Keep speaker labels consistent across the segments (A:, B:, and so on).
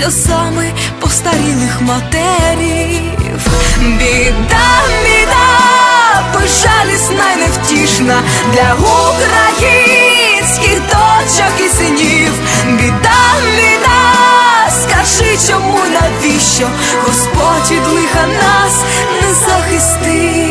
A: сльозами постарілих матерів. Біда, біда, безжалісна й невтішна для українських дочок і синів. Біда, біда, скажи, чому навіщо Господь від лиха нас не захистив.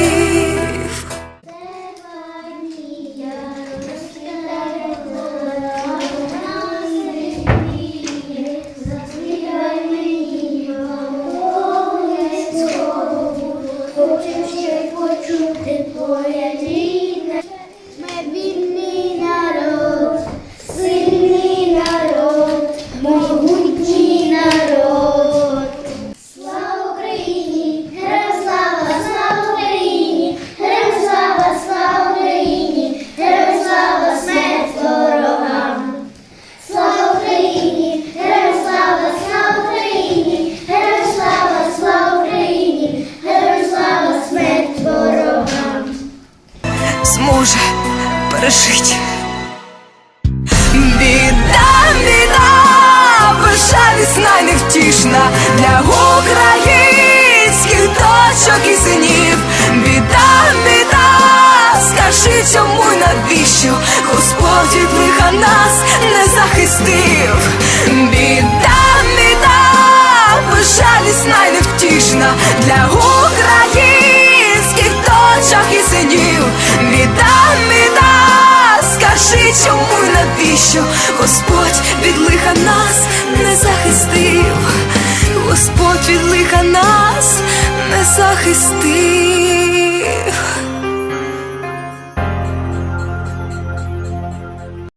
A: Зможе пережить. Біда, біда, й невтішна для українських дочок і синів. Біда, біда, скажи, чому й навіщо Господь від лиха нас не захистив. Біда, біда, й невтішна для українських що Господь від лиха нас не захистив, Господь від лиха нас не захистив.